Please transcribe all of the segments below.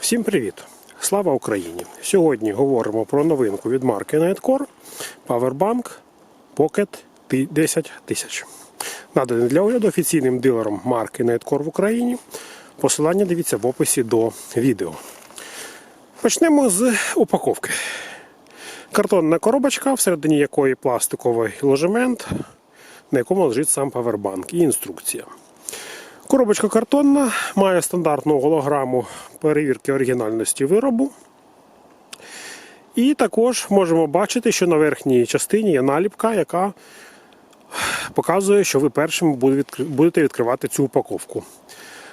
Всім привіт! Слава Україні! Сьогодні говоримо про новинку від марки Nightcore Powerbank Pocket T10 тисяч. Наданий для огляду офіційним дилером марки Nightcore в Україні. Посилання дивіться в описі до відео. Почнемо з упаковки. Картонна коробочка, всередині якої пластиковий ложемент, на якому лежить сам павербанк і інструкція. Коробочка картонна, має стандартну голограму перевірки оригінальності виробу. І також можемо бачити, що на верхній частині є наліпка, яка показує, що ви першим будете відкривати цю упаковку.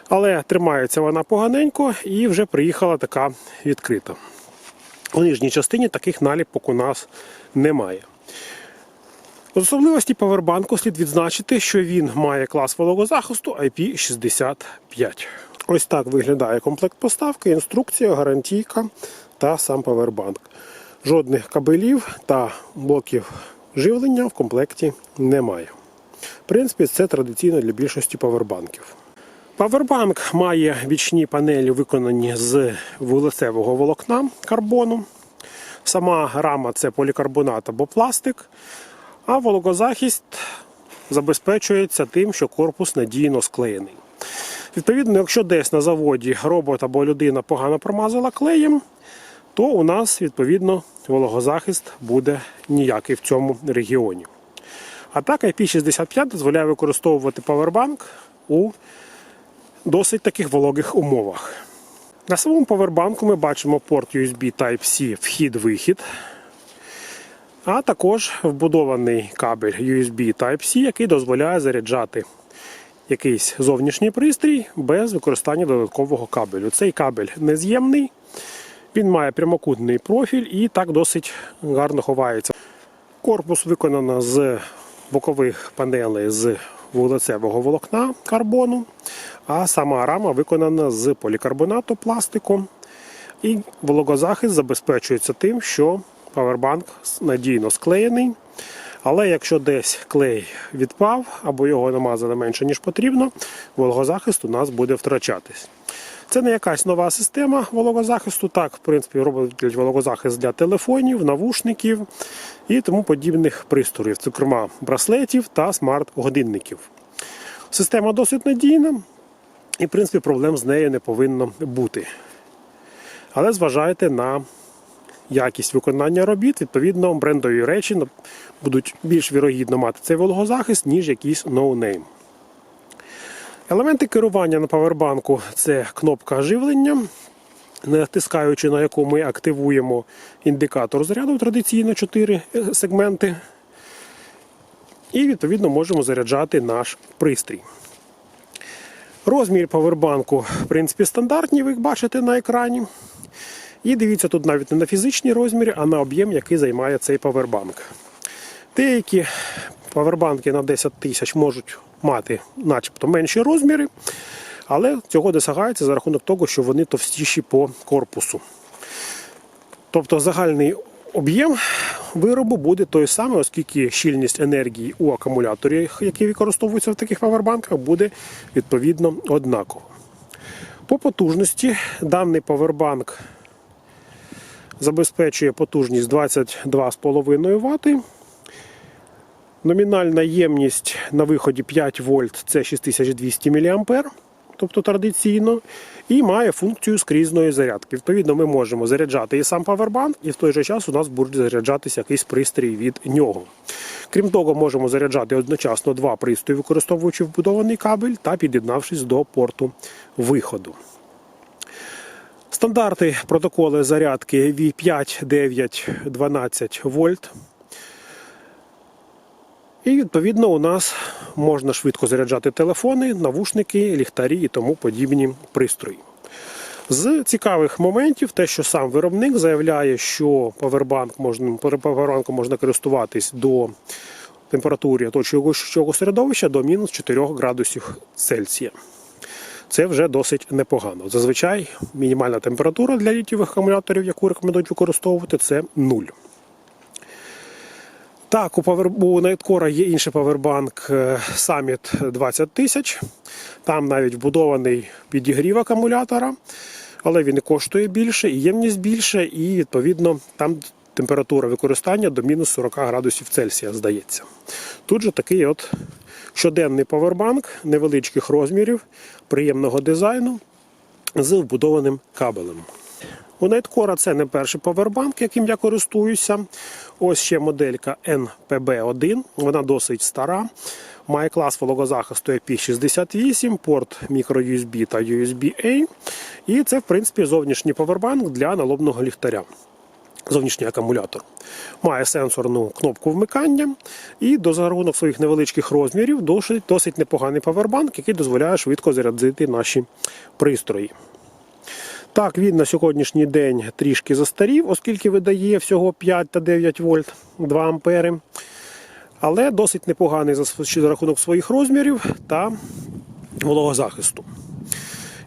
Але тримається вона поганенько і вже приїхала така відкрита. У нижній частині таких наліпок у нас немає. Особливості павербанку слід відзначити, що він має клас вологозахисту IP65. Ось так виглядає комплект поставки, інструкція, гарантійка та сам павербанк. Жодних кабелів та блоків живлення в комплекті немає. В принципі, це традиційно для більшості павербанків. Павербанк має бічні панелі, виконані з вулицевого волокна карбону. Сама рама це полікарбонат або пластик. А вологозахист забезпечується тим, що корпус надійно склеєний. Відповідно, якщо десь на заводі робот або людина погано промазала клеєм, то у нас, відповідно, вологозахист буде ніякий в цьому регіоні. А так, IP65 дозволяє використовувати павербанк у досить таких вологих умовах. На самому павербанку ми бачимо порт USB Type-C вхід-вихід а також вбудований кабель USB Type-C, який дозволяє заряджати якийсь зовнішній пристрій без використання додаткового кабелю. Цей кабель нез'ємний, він має прямокутний профіль і так досить гарно ховається. Корпус виконано з бокових панелей з вулицевого волокна карбону, а сама рама виконана з полікарбонату пластику. І вологозахист забезпечується тим, що Павербанк надійно склеєний. Але якщо десь клей відпав або його намазали менше, ніж потрібно, вологозахист у нас буде втрачатись. Це не якась нова система вологозахисту. Так, в принципі, роблять вологозахист для телефонів, навушників і тому подібних пристроїв, зокрема браслетів та смарт-годинників. Система досить надійна і, в принципі, проблем з нею не повинно бути. Але зважайте на якість виконання робіт, відповідно, брендові речі будуть більш вірогідно мати цей вологозахист, ніж якийсь ноунейм. Елементи керування на павербанку це кнопка живлення, натискаючи на яку ми активуємо індикатор заряду традиційно 4 сегменти. І, відповідно, можемо заряджати наш пристрій. Розмір павербанку, в принципі, стандартний, ви бачите на екрані. І дивіться, тут навіть не на фізичні розміри, а на об'єм, який займає цей павербанк. Деякі павербанки на 10 тисяч можуть мати начебто менші розміри, але цього досягається за рахунок того, що вони товстіші по корпусу. Тобто загальний об'єм виробу буде той самий, оскільки щільність енергії у акумуляторі, які використовуються в таких павербанках, буде відповідно однакова. По потужності даний павербанк забезпечує потужність 22,5 Вт. Номінальна ємність на виході 5 вольт це 6200 мА, тобто традиційно, і має функцію скрізної зарядки. Відповідно, ми можемо заряджати і сам павербанк, і в той же час у нас буде заряджатися якийсь пристрій від нього. Крім того, можемо заряджати одночасно два пристрої, використовуючи вбудований кабель та під'єднавшись до порту виходу. Стандарти протоколи зарядки V5, 9, 12 вольт. І відповідно у нас можна швидко заряджати телефони, навушники, ліхтарі і тому подібні пристрої. З цікавих моментів, те, що сам виробник заявляє, що павербанк можна, павербанком можна користуватись до температури оточуючого середовища до мінус 4 градусів Цельсія це вже досить непогано. Зазвичай мінімальна температура для літієвих акумуляторів, яку рекомендують використовувати, це 0. Так, у Nightcore є інший павербанк е, Summit 20 тисяч. Там навіть вбудований підігрів акумулятора. але він і коштує більше, і ємність більше, і відповідно там температура використання до мінус 40 градусів Цельсія, здається. Тут же такий от щоденний павербанк невеличких розмірів, приємного дизайну з вбудованим кабелем. У Nightcore це не перший павербанк, яким я користуюся. Ось ще моделька NPB1. Вона досить стара. Має клас вологозахисту IP68, порт microUSB та USB-A. І це, в принципі, зовнішній павербанк для налобного ліхтаря. Зовнішній акумулятор. Має сенсорну кнопку вмикання і до за рахунок своїх невеличких розмірів досить, досить непоганий павербанк, який дозволяє швидко зарядити наші пристрої. Так, він на сьогоднішній день трішки застарів, оскільки видає всього 5 та 9 вольт 2 ампери. Але досить непоганий за рахунок своїх розмірів та вологозахисту.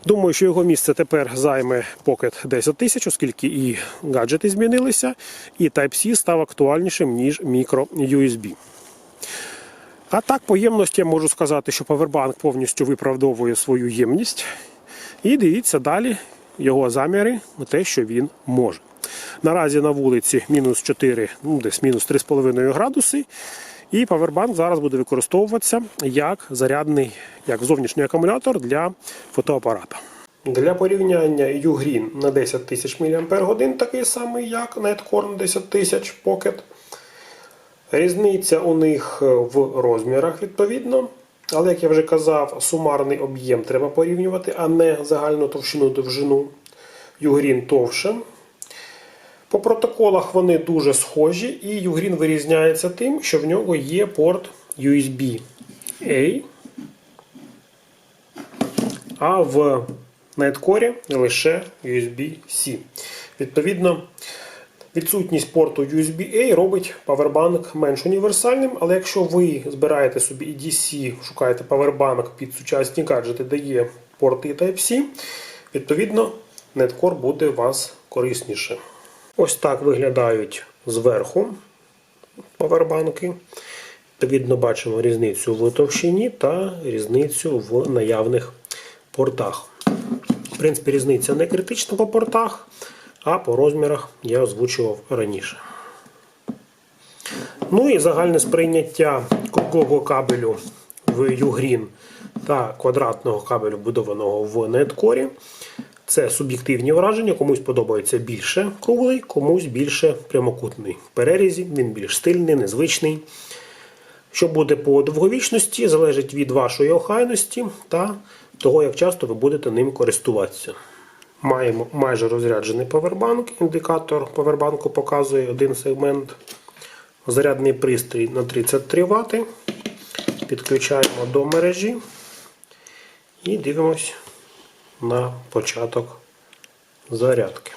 Думаю, що його місце тепер займе Pocket 10 тисяч, оскільки і гаджети змінилися, і Type-C став актуальнішим, ніж мікро USB. А так, по ємності я можу сказати, що Powerbank повністю виправдовує свою ємність. І дивіться далі його заміри те, що він може. Наразі на вулиці мінус 4, ну десь мінус 3,5 градуси. І павербанк зараз буде використовуватися як зарядний, як зовнішній акумулятор для фотоапарата. Для порівняння Ugreen на 10 тисяч мАч такий самий, як Netcore на 10 тисяч Pocket. Різниця у них в розмірах відповідно. Але, як я вже казав, сумарний об'єм треба порівнювати, а не загальну товщину довжину. Ugreen товше. По протоколах вони дуже схожі, і Ugreen вирізняється тим, що в нього є порт USB-A, а в Nightcore лише USB-C. Відповідно, відсутність порту USB-A робить павербанк менш універсальним, але якщо ви збираєте собі EDC, шукаєте павербанк під сучасні гаджети, де є порти Type-C, відповідно, Netcore буде вас корисніше. Ось так виглядають зверху павербанки. Відповідно, бачимо різницю в товщині та різницю в наявних портах. В принципі, різниця не критична по портах, а по розмірах я озвучував раніше. Ну і загальне сприйняття круглого кабелю в Ugreen та квадратного кабелю, будованого в Netcore. Це суб'єктивні враження, комусь подобається більше круглий, комусь більше прямокутний. В перерізі він більш стильний, незвичний. Що буде по довговічності, залежить від вашої охайності та того, як часто ви будете ним користуватися. Маємо майже розряджений павербанк. Індикатор павербанку показує один сегмент. Зарядний пристрій на 33 Вт. Підключаємо до мережі і дивимось на початок зарядки.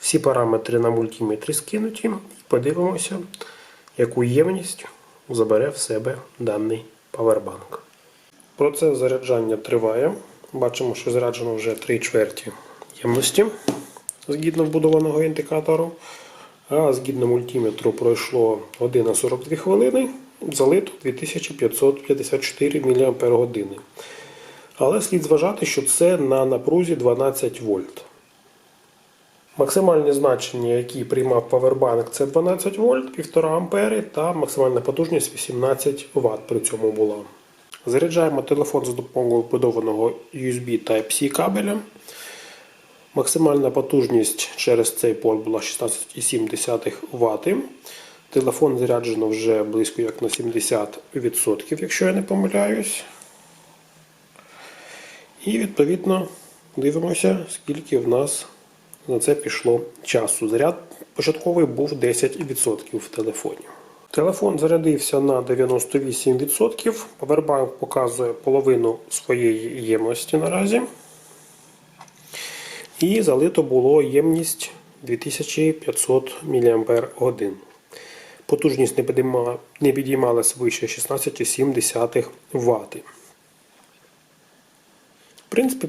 Всі параметри на мультиметрі скинуті. Подивимося, яку ємність забере в себе даний павербанк. Процес заряджання триває. Бачимо, що заряджено вже 3 чверті ємності згідно вбудованого індикатору. А згідно мультиметру пройшло 1 на 42 хвилини, залито 2554 мАч. Але слід зважати, що це на напрузі 12 вольт. Максимальні значення, які приймав павербанк, це 12 вольт, 1,5 ампери та максимальна потужність 18 Вт при цьому була. Заряджаємо телефон за допомогою вбудованого USB Type-C кабеля. Максимальна потужність через цей порт була 16,7 Вт. Телефон заряджено вже близько як на 70%, якщо я не помиляюсь. І відповідно дивимося, скільки в нас на це пішло часу. Заряд початковий був 10% в телефоні. Телефон зарядився на 98%. Powerbank показує половину своєї ємності наразі. І залито було ємність 2500 мАч. Потужність не підіймала- не підіймалася вище 16,7 Вт. В принципі,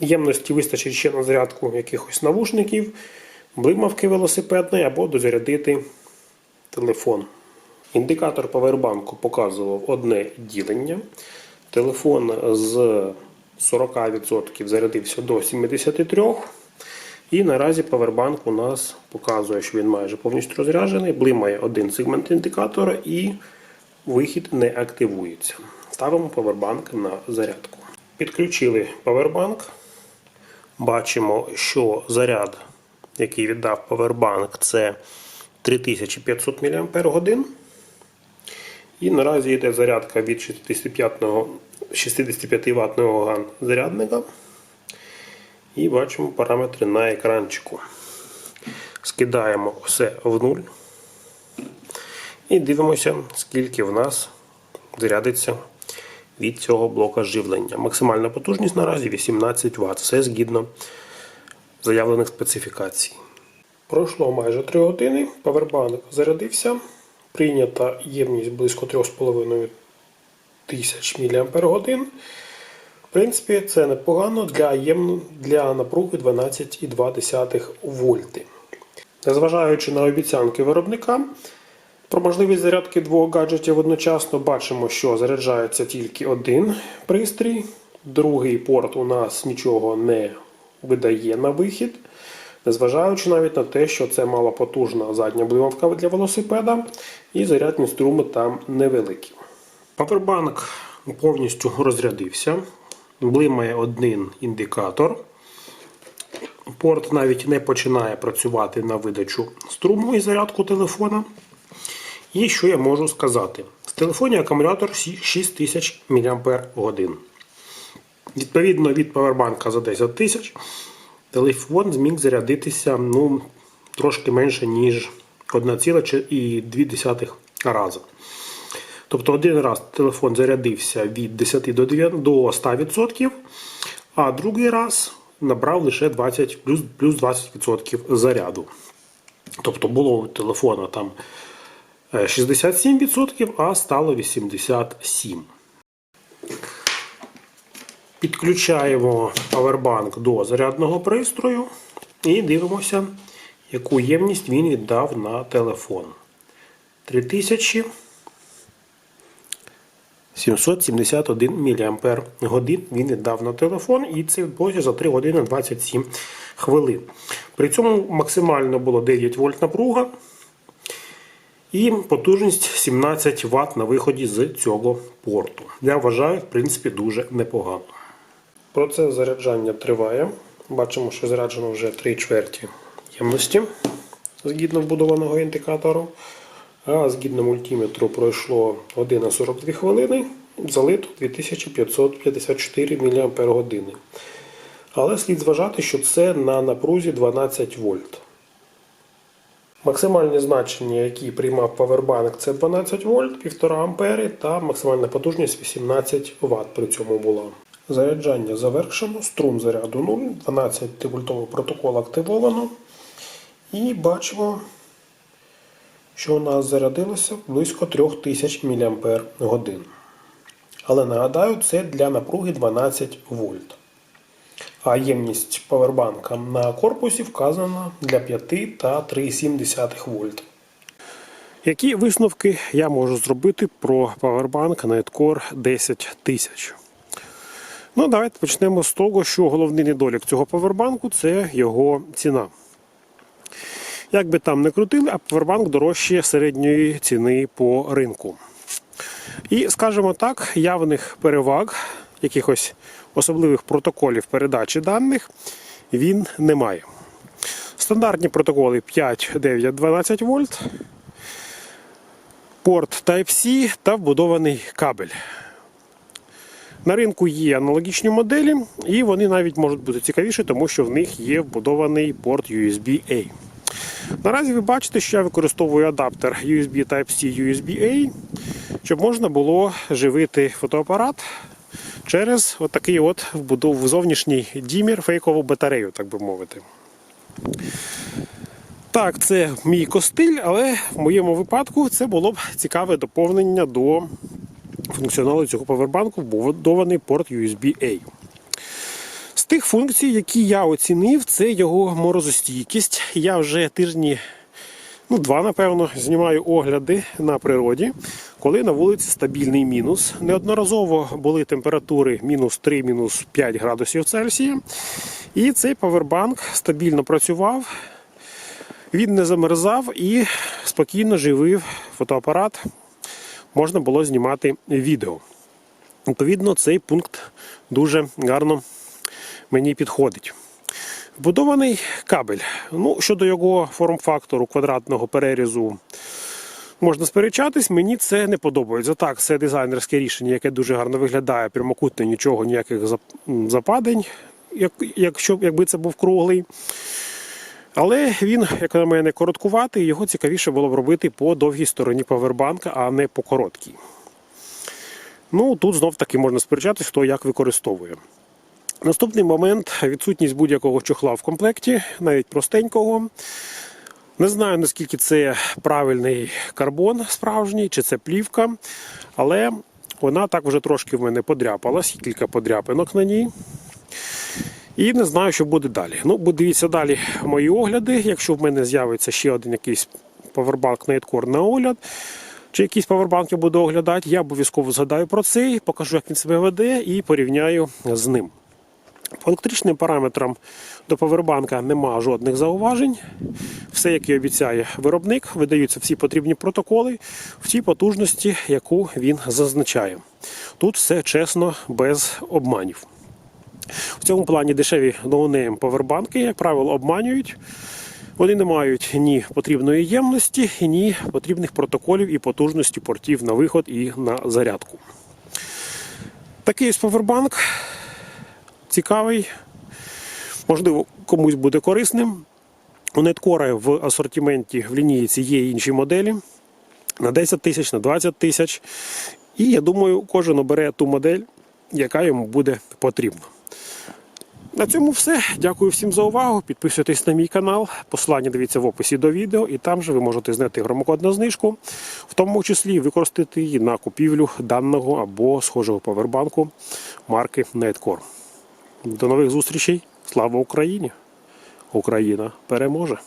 ємності вистачить ще на зарядку якихось навушників, блимавки велосипедної або дозарядити телефон. Індикатор павербанку показував одне ділення. Телефон з 40% зарядився до 73%. І наразі павербанк у нас показує, що він майже повністю розряджений, блимає один сегмент індикатора і вихід не активується. Ставимо павербанк на зарядку. Підключили павербанк. Бачимо, що заряд, який віддав павербанк, це 3500 мАч. І наразі йде зарядка від 65 65 ватного зарядника. І бачимо параметри на екранчику. Скидаємо все в нуль. І дивимося, скільки в нас зарядиться від цього блока живлення. Максимальна потужність наразі 18 Вт. Все згідно заявлених специфікацій. Пройшло майже 3 години. Павербанк зарядився. Прийнята ємність близько 3,5 тисяч мАч. В принципі, це непогано для, єм... для напруги 12,2 вольти. Незважаючи на обіцянки виробника, про можливість зарядки двох гаджетів одночасно бачимо, що заряджається тільки один пристрій. Другий порт у нас нічого не видає на вихід. Незважаючи навіть на те, що це малопотужна задня блимавка для велосипеда, і зарядні струми там невеликі. Павербанк повністю розрядився. Блимає один індикатор. Порт навіть не починає працювати на видачу струму і зарядку телефона. І що я можу сказати? В телефоні акумулятор 6000 мАч. Відповідно від павербанка за 10 тисяч телефон зміг зарядитися ну, трошки менше, ніж 1,2 рази. Тобто один раз телефон зарядився від 10 до 100%, а другий раз набрав лише 20 плюс, плюс 20% заряду. Тобто було у телефона там 67%, а стало 87%. Підключаємо павербанк до зарядного пристрою і дивимося, яку ємність він віддав на телефон. 3000 771 мАч він віддав на телефон, і це відбулося за 3 години 27 хвилин. При цьому максимально було 9 вольт напруга і потужність 17 Вт на виході з цього порту. Я вважаю, в принципі, дуже непогано. Процес заряджання триває. Бачимо, що заряджено вже 3 чверті ємності згідно вбудованого індикатору. А згідно мультиметру пройшло 1 42 хвилини, залито 2554 мАч. Але слід зважати, що це на напрузі 12 вольт. Максимальні значення, які приймав павербанк, це 12 вольт, 1,5 ампери та максимальна потужність 18 Вт при цьому була. Заряджання завершено, струм заряду 0, 12 вольтовий протокол активовано. І бачимо, що у нас зарядилося близько 3000 мАч. Але нагадаю, це для напруги 12 вольт. А ємність павербанка на корпусі вказана для 5 та 3,7 вольт. Які висновки я можу зробити про павербанк Nightcore 10000? Ну, давайте почнемо з того, що головний недолік цього павербанку це його ціна. Як би там не крутили, а павербанк дорожче середньої ціни по ринку. І, скажімо так, явних переваг, якихось особливих протоколів передачі даних він не має. Стандартні протоколи 5, 9, 12 вольт, порт Type-C та вбудований кабель. На ринку є аналогічні моделі, і вони навіть можуть бути цікавіші, тому що в них є вбудований порт USB-A. Наразі ви бачите, що я використовую адаптер USB Type-C USB-A, щоб можна було живити фотоапарат через отакий от вбудов зовнішній дімір, фейкову батарею, так би мовити. Так, це мій костиль, але в моєму випадку це було б цікаве доповнення до функціоналу цього павербанку, вбудований порт USB-A. З тих функцій, які я оцінив, це його морозостійкість. Я вже тижні Ну, два, напевно, знімаю огляди на природі, коли на вулиці стабільний мінус. Неодноразово були температури мінус 3, мінус 5 градусів Цельсія. І цей павербанк стабільно працював, він не замерзав і спокійно живив фотоапарат. Можна було знімати відео. Відповідно, цей пункт дуже гарно мені підходить. Вбудований кабель. Ну, щодо його форм-фактору квадратного перерізу можна сперечатись, мені це не подобається. Так, це дизайнерське рішення, яке дуже гарно виглядає, прямокутне, нічого, ніяких западень, якщо, якби це був круглий. Але він, як на мене, короткуватий, його цікавіше було б робити по довгій стороні павербанка, а не по короткій. Ну, тут знов таки можна сперечатись, хто як використовує. Наступний момент відсутність будь-якого чохла в комплекті, навіть простенького. Не знаю, наскільки це правильний карбон справжній, чи це плівка, але вона так вже трошки в мене подряпалась, кілька подряпинок на ній. І не знаю, що буде далі. Ну, дивіться далі мої огляди. Якщо в мене з'явиться ще один якийсь павербанк Nightcore на огляд, чи якийсь павербанк я буду оглядати, я обов'язково згадаю про цей, покажу, як він себе веде, і порівняю з ним. По електричним параметрам до павербанка нема жодних зауважень. Все, як і обіцяє виробник, видаються всі потрібні протоколи в тій потужності, яку він зазначає. Тут все чесно, без обманів. В цьому плані дешеві ноунейм павербанки, як правило, обманюють. Вони не мають ні потрібної ємності, ні потрібних протоколів і потужності портів на виход і на зарядку. Такий ось павербанк цікавий, можливо, комусь буде корисним. У Неткора в асортименті в лінійці є інші моделі на 10 тисяч, на 20 тисяч. І я думаю, кожен обере ту модель, яка йому буде потрібна. На цьому все. Дякую всім за увагу. Підписуйтесь на мій канал. Посилання дивіться в описі до відео, і там же ви можете знайти промокод на знижку, в тому числі використати її на купівлю даного або схожого павербанку марки Nightcore. До нових зустрічей. Слава Україні! Україна переможе!